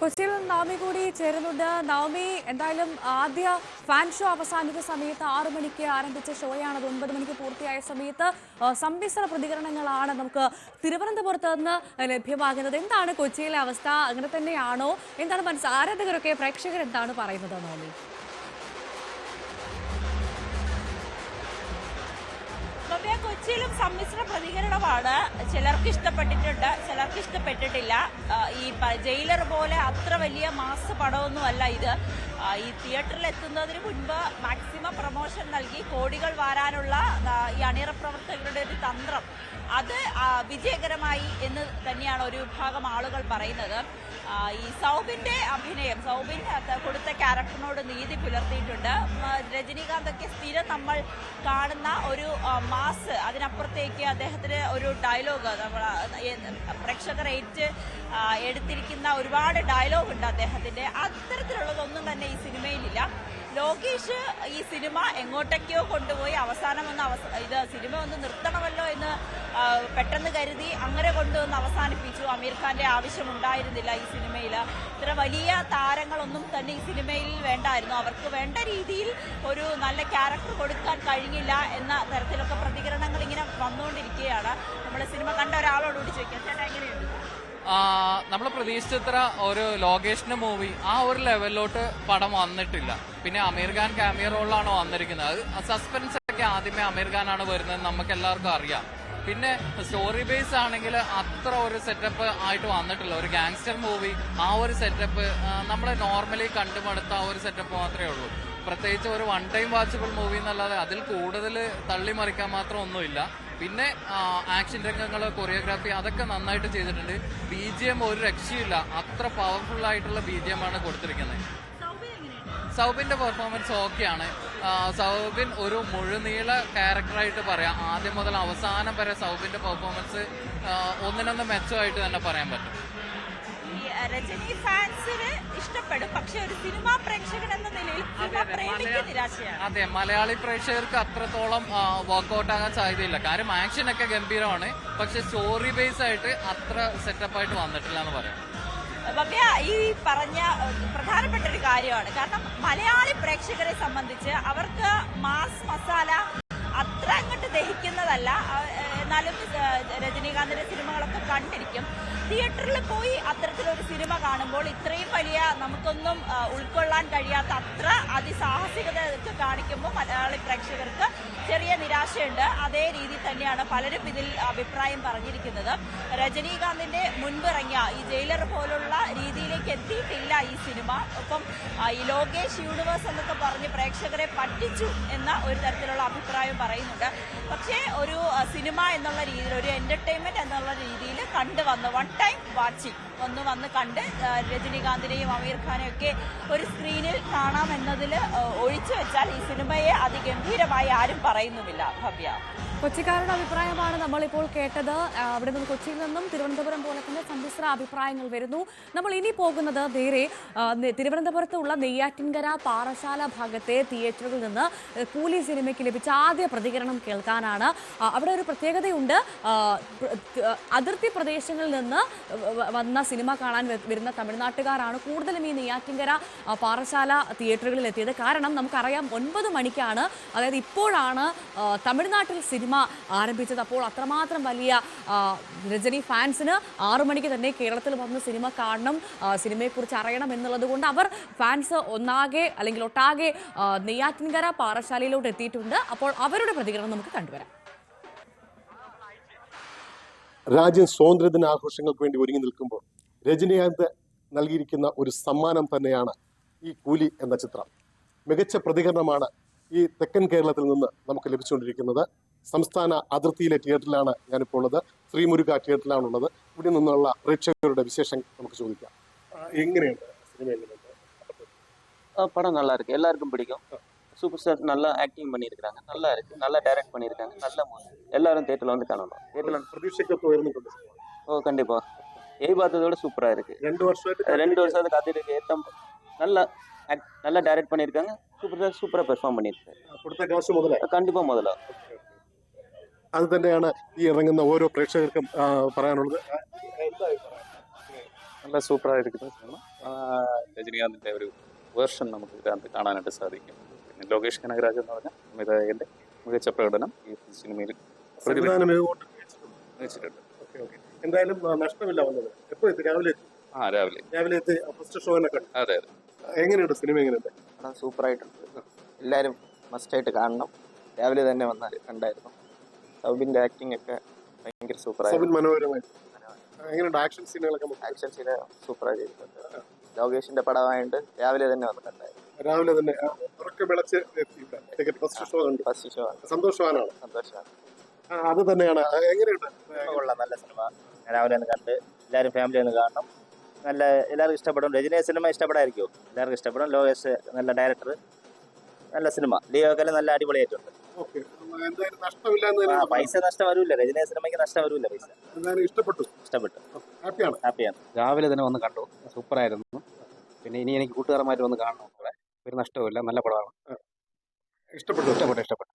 കൊച്ചിയിൽ നവമി കൂടി ചേരുന്നുണ്ട്. നവമി എന്തായാലും ആദ്യ ഫാൻ ഷോ അവസാനിച്ച സമയത്ത് ആറു മണിക്ക് ആരംഭിച്ച ഷോയാണ് അത് ഒൻപത് മണിക്ക് പൂർത്തിയായ സമയത്ത് സമ്മിശ്ര പ്രതികരണങ്ങളാണ് നമുക്ക് തിരുവനന്തപുരത്ത് നിന്ന് ലഭ്യമാകുന്നത്. എന്താണ് കൊച്ചിയിലെ അവസ്ഥ? അങ്ങനെ തന്നെയാണോ? എന്താണ് മനസ്സ്? ആരാധകരൊക്കെ പ്രേക്ഷകർ എന്താണ് പറയുന്നത് നവമി കൊച്ചിയിലും സമ്മിശ്ര പ്രതികരണമാണ്. ചിലർക്ക് ഇഷ്ടപ്പെട്ടിട്ടുണ്ട് ചിലർക്ക് ഇഷ്ടപ്പെട്ടിട്ടില്ല. ഈ ജയിലർ പോലെ അത്ര വലിയ മാസ് പടമൊന്നുമല്ല ഇത്. ഈ തിയേറ്ററിൽ എത്തുന്നതിന് മുൻപ് മാക്സിമം പ്രൊമോഷൻ നൽകി കോടികൾ വാരാനുള്ള ഈ അണിയറ പ്രവർത്തകരുടെ ഒരു തന്ത്രം. അത് വിജയകരമായി എന്ന് തന്നെയാണ് ഒരു വിഭാഗം ആളുകൾ പറയുന്നത്. ഈ സൗബിന്റെ അഭിനയം സൗബിൻ കൊടുത്ത ക്യാരക്ടറിനോട് നീതി പുലർത്തിയിട്ടുണ്ട്. രജനീകാന്തൊക്കെ സ്ഥിരം നമ്മൾ കാണുന്ന ഒരു മാസ് അതിനപ്പുറത്തേക്ക് അദ്ദേഹത്തിന് ഒരു ഡയലോഗ് നമ്മൾ പ്രേക്ഷകർ ഏറ്റ് എടുത്തിരിക്കുന്ന ഒരുപാട് ഡയലോഗ് ഉണ്ട് അദ്ദേഹത്തിന്റെ. അത്തരത്തിലുള്ളതൊന്നും തന്നെ ഈ സിനിമയിലില്ല. ലോകേഷ് ഈ സിനിമ എങ്ങോട്ടൊക്കെയോ കൊണ്ടുപോയി അവസാനം ഒന്ന് ഇത് സിനിമ ഒന്ന് നിർത്തണമല്ലോ എന്ന് പെട്ടെന്ന് കരുതി അങ്ങനെ കൊണ്ടുവന്ന് അവസാനിപ്പിച്ചു. അമീർ ഖാന്റെ ആവശ്യമുണ്ടായിരുന്നില്ല ഈ സിനിമയിൽ ഇത്ര വലിയ താരങ്ങളൊന്നും തന്നെ ഈ സിനിമയിൽ വേണ്ടായിരുന്നു. അവർക്ക് വേണ്ട രീതിയിൽ ഒരു നല്ല ക്യാരക്ടർ കൊടുക്കാൻ കഴിഞ്ഞില്ല എന്ന തരത്തിലൊക്കെ പ്രതികരണങ്ങൾ ഇങ്ങനെ വന്നുകൊണ്ടിരിക്കുകയാണ്. നമ്മൾ സിനിമ കണ്ട ഒരാളോട് കൂടി ചോദിക്കാം. ചേട്ടാ എങ്ങനെയുണ്ട്? നമ്മൾ പ്രതീക്ഷിച്ചത്ര ഒരു ലോകേഷിന്റെ മൂവി ആ ഒരു ലെവലിലോട്ട് പടം വന്നിട്ടില്ല. പിന്നെ അമീർ ഖാൻ ക്യാമിയ റോളിലാണ് വന്നിരിക്കുന്നത്. സസ്പെൻസ് ഒക്കെ ആദ്യമേ അമീർ ഖാൻ ആണ് വരുന്നത് നമുക്ക് എല്ലാവർക്കും അറിയാം. പിന്നെ സ്റ്റോറി ബേസ് ആണെങ്കിൽ അത്ര ഒരു സെറ്റപ്പ് ആയിട്ട് വന്നിട്ടില്ല. ഒരു ഗാങ്സ്റ്റർ മൂവി ആ ഒരു സെറ്റപ്പ് നമ്മൾ നോർമലി കണ്ടുമടുത്ത ആ ഒരു സെറ്റപ്പ് മാത്രമേ ഉള്ളൂ. പ്രത്യേകിച്ച് ഒരു വൺ ടൈം വാച്ചബിൾ മൂവി എന്നല്ലാതെ അതിൽ കൂടുതൽ തള്ളിമറിക്കാൻ മാത്രം ഒന്നുമില്ല. പിന്നെ ആക്ഷൻ രംഗങ്ങൾ കൊറിയോഗ്രാഫി അതൊക്കെ നന്നായിട്ട് ചെയ്തിട്ടുണ്ട്. ബി ജി എം ഒരു രക്ഷയില്ല അത്ര പവർഫുൾ ആയിട്ടുള്ള ബി ജി എം ആണ് കൊടുത്തിരിക്കുന്നത്. സൗബിന്റെ പെർഫോമൻസ് ഓക്കെയാണ് സൗബിൻ ഒരു മുഴുനീള ക്യാരക്ടറായിട്ട് പറയാം. ആദ്യം മുതൽ അവസാനം വരെ സൗബിന്റെ പെർഫോമൻസ് ഒന്നിനൊന്ന് മെച്ചമായിട്ട് തന്നെ പറയാൻ പറ്റും. രജനി ഫാൻസിന് ഇഷ്ടപ്പെടും. പക്ഷെ ഒരു സിനിമാ പ്രേക്ഷകൻ എന്ന നിലയിൽ സിനിമ പ്രേമിക്ക് നിരാശയാണ്. അതെ മലയാളി പ്രേക്ഷകർക്ക് അത്രത്തോളം വർക്ക്ഔട്ട് ആകാൻ സാധ്യതയില്ല. കാര്യം ആക്ഷൻ ഒക്കെ ഗംഭീരമാണ്. പക്ഷെ സ്റ്റോറി ബേസ് ആയിട്ട് അത്ര സെറ്റപ്പ് ആയിട്ട് വന്നിട്ടില്ല എന്ന് പറയാം. ഭവ്യ ഈ പറഞ്ഞ പ്രധാനപ്പെട്ട ഒരു കാര്യമാണ്. കാരണം മലയാളി പ്രേക്ഷകരെ സംബന്ധിച്ച് അവർക്ക് മാസ് മസാല അത്ര അങ്ങോട്ട് ദഹിക്കുന്നതല്ല. എന്നാലും രജനീകാന്തിന്റെ സിനിമകളൊക്കെ കണ്ടിരിക്കും. തിയേറ്ററിൽ പോയി അത്തരത്തിലൊരു സിനിമ കാണുമ്പോൾ ഇത്രയും വലിയ നമുക്കൊന്നും ഉൾക്കൊള്ളാൻ കഴിയാത്ത അത്ര അതിസാഹസികത കാണിക്കുമ്പോൾ മലയാളി പ്രേക്ഷകർക്ക് ചെറിയ നിരാശയുണ്ട് അതേ രീതിയിൽ തന്നെയാണ് പലരും ഇതിൽ അഭിപ്രായം പറഞ്ഞിരിക്കുന്നത്. രജനീകാന്തിന്റെ മുൻപിറങ്ങിയ ഈ ജയിലർ പോലുള്ള രീതിയിലേക്ക് എത്തിയിട്ടില്ല ഈ സിനിമ. ഒപ്പം ഈ ലോകേഷ് യൂണിവേഴ്സ് എന്നൊക്കെ പറഞ്ഞ് പ്രേക്ഷകരെ പറ്റിച്ചു എന്ന ഒരു തരത്തിലുള്ള അഭിപ്രായം പറയുന്നുണ്ട്. പക്ഷേ ഒരു സിനിമ എന്നുള്ള രീതിയിൽ ഒരു എന്റർടൈൻമെന്റ് എന്നുള്ള രീതിയിൽ കണ്ടു വന്ന് വൺ ടൈം വാച്ചിങ് ഒന്ന് വന്ന് കണ്ട് രജനീകാന്തിനെയും അമീർ ഖാനെയും ഒക്കെ ഒരു സ്ക്രീനിൽ കാണാം എന്നതിൽ ഒഴിച്ചു വെച്ചാൽ ഈ സിനിമയെ അതിഗംഭീരമായി ആരും പറയുന്നുമില്ല. ഭവ്യ കൊച്ചിക്കാരുടെ അഭിപ്രായമാണ് നമ്മളിപ്പോൾ കേട്ടത്. അവിടെ നിന്ന് കൊച്ചിയിൽ നിന്നും തിരുവനന്തപുരം പോലെ തന്നെ സമ്മിശ്ര അഭിപ്രായങ്ങൾ വരുന്നു. നമ്മൾ ഇനി പോകുന്നത് നേരെ തിരുവനന്തപുരത്തുള്ള നെയ്യാറ്റിൻകര പാറശാല ഭാഗത്തെ തിയേറ്ററുകളിൽ നിന്ന് കൂലി സിനിമയ്ക്ക് ലഭിച്ച ആദ്യ പ്രതികരണം കേൾക്കാനാണ്. അവിടെ ഒരു പ്രത്യേകതയുണ്ട്. അതിർത്തി പ്രദേശങ്ങളിൽ നിന്ന് വന്ന സിനിമ കാണാൻ വരുന്ന തമിഴ്നാട്ടുകാരാണ് കൂടുതലും ഈ നെയ്യാറ്റിൻകര പാറശാല തിയേറ്ററുകളിൽ എത്തിയത് കാരണം നമുക്കറിയാം ഒൻപത് മണിക്കാണ് അതായത് ഇപ്പോഴാണ് തമിഴ്നാട്ടിൽ സിനിമ ആരംഭിച്ചത്. അപ്പോൾ അത്രമാത്രം വലിയ രജനി ഫാൻസിന് ആറു മണിക്ക് തന്നെ കേരളത്തിൽ വന്ന് സിനിമ കാണണം സിനിമയെക്കുറിച്ച് അറിയണം എന്നുള്ളത് കൊണ്ട് അവർ ഫാൻസ് ഒന്നാകെ അല്ലെങ്കിൽ ഒട്ടാകെ നെയ്യാറ്റിൻകര പാറശാലയിലോട്ട് എത്തിയിട്ടുണ്ട്. അപ്പോൾ അവരുടെ പ്രതികരണം നമുക്ക് കണ്ടുവരാം. രാജ്യം സ്വാതന്ത്ര്യദിന ആഘോഷങ്ങൾക്ക് വേണ്ടി ഒരുങ്ങി നിൽക്കുമ്പോൾ രജനീകാന്ത് നൽകിയിരിക്കുന്ന ഒരു സമ്മാനം തന്നെയാണ് ഈ കൂലി എന്ന ചിത്രം. മികച്ച പ്രതികരണമാണ് ഈ തെക്കൻ കേരളത്തിൽ നിന്ന് നമുക്ക് ലഭിച്ചുകൊണ്ടിരിക്കുന്നത്. സംസ്ഥാന അതിർത്തിയിലെ തിയേറ്ററിലാണ് ഞാനിപ്പോൾ ഉള്ളത് ശ്രീമുരുക തിയേറ്ററിലാണുള്ളത് ഇവിടെ നിന്നുള്ള പ്രേക്ഷകരുടെ വിശേഷം നമുക്ക് ചോദിക്കാം എങ്ങനെയുണ്ട് സിനിമ എങ്ങനെയുണ്ട് ஆ, படம் நல்லா இருக்கு எல்லாருக்கும் பிடிக்கும் சூப்பர் ஸ்டார் நல்லா ஆக்டிங் பண்ணியிருக்காங்க நல்லா இருக்கு நல்லா டைரக்ட் பண்ணியிருக்காங்க நல்ல மூவி எல்லாரும் தேட்டரில் வந்து காணணும் தேட்டரில் പ്രതീക്ഷയ്ക്കൊത്ത് ഉയർന്നിട്ടുണ്ട് ஓ கண்டிப்பா எதிர்பார்த்ததோட சூப்பரா இருக்கு രണ്ടു വർഷമായിട്ട് ரெண்டு வருஷத்துக்கு காத்திருக்கு ஏற்ற நல்லா act- நல்லா டைரக்ட் பண்ணியிருக்காங்க சூப்பர் ஸ்டார் சூப்பரா பெர்ஃபார்ம் பண்ணியிருக்காரு കൊടുത്ത കാശ് മുതലായി கண்டிப்பா முதல்ல അത് തന്നെയാണ് ഈ ഇറങ്ങുന്ന ഓരോ പ്രേക്ഷകർക്കും പറയാനുള്ളത്. നല്ല സൂപ്പർ ആയിരിക്കുന്ന നല്ല സൂപ്പറായിരിക്കുന്ന സിനിമ. രജനീകാന്തിന്റെ ഒരു വേർഷൻ നമുക്ക് ഇതിനകത്ത് കാണാനായിട്ട് സാധിക്കും. പിന്നെ ലോകേഷ് കനകരാജ് എന്ന് പറഞ്ഞ സംവിധായകന്റെ മികച്ച പ്രകടനം ഈ സിനിമയിൽ ഓക്കെ എന്തായാലും നഷ്ടമില്ല വന്നത്. എപ്പോ എത്തി. രാവിലെ ആ രാവിലെ രാവിലെ എത്തി ഫസ്റ്റ് ഷോ തന്നെ കണ്ടു. അതെ അതെ. എങ്ങനെയുണ്ട് സിനിമ എങ്ങനെയുണ്ട്? സൂപ്പറായിട്ടുണ്ട്. എല്ലാവരും മസ്റ്റായിട്ട് കാണണം. രാവിലെ തന്നെ വന്നാൽ കണ്ടായിരുന്നു. സൗബിന്റെ ആക്ടിംഗ് ഒക്കെ ഭയങ്കര സൂപ്പർ സബിൻ മനോഹരമായി. എങ്ങനെയുണ്ട്? ആക്ഷൻ സീനുകളൊക്കെ നമുക്ക് ആക്ഷൻ സീന് സൂപ്പറായി ചെയ്തിട്ടുണ്ട് ലോകേഷിന്റെ പടമായിട്ട് രാവിലെ തന്നെ വന്ന് കണ്ടായിരുന്നു രാവിലെ തന്നെ ആ, ഉറക്കെ വിളച്ച് എത്തി. ടിക്കറ്റ് ഫസ്റ്റ് ഷോ കണ്ടു. ഫസ്റ്റ് ഷോ ആണ് സന്തോഷവാനാണ്. സന്തോഷമാണ് ആ, അത് തന്നെയാണ്. ആ, എങ്ങനെയുണ്ട്? കൊള്ളാം നല്ല സിനിമ രാവിലെ ഒന്ന് കണ്ട് എല്ലാവരും ഫാമിലി ഒന്ന് കാണണം. നല്ല എല്ലാവർക്കും ഇഷ്ടപ്പെടും. രജനിയെ സിനിമ ഇഷ്ടപ്പെടായിരിക്കും എല്ലാവർക്കും ഇഷ്ടപ്പെടും. ലോകേഷ് നല്ല ഡയറക്ടർ നല്ല സിനിമ ലിയോ ഒക്കെ നല്ല അടിപൊളിയായിട്ടുണ്ട്. ഓക്കെ എന്തായാലും നഷ്ടമില്ല എന്ന് പൈസ നഷ്ടം വരൂല രജനീയ സിനിമയ്ക്ക് നഷ്ടം പൈസ. എന്തായാലും ഇഷ്ടപ്പെട്ടു. ഇഷ്ടപ്പെട്ടു. ഹാപ്പിയാണ് ഹാപ്പിയാണ് രാവിലെ തന്നെ വന്ന് കണ്ടു. സൂപ്പറായിരുന്നു. പിന്നെ ഇനി എനിക്ക് കൂട്ടുകാരന്മാർ വന്ന് കാണണം. ഒരു ഒരു നഷ്ടവുമില്ല. നല്ല പടമാണ്. ഇഷ്ടപ്പെട്ടു. ഇഷ്ടപ്പെട്ടു ഇഷ്ടപ്പെട്ടു.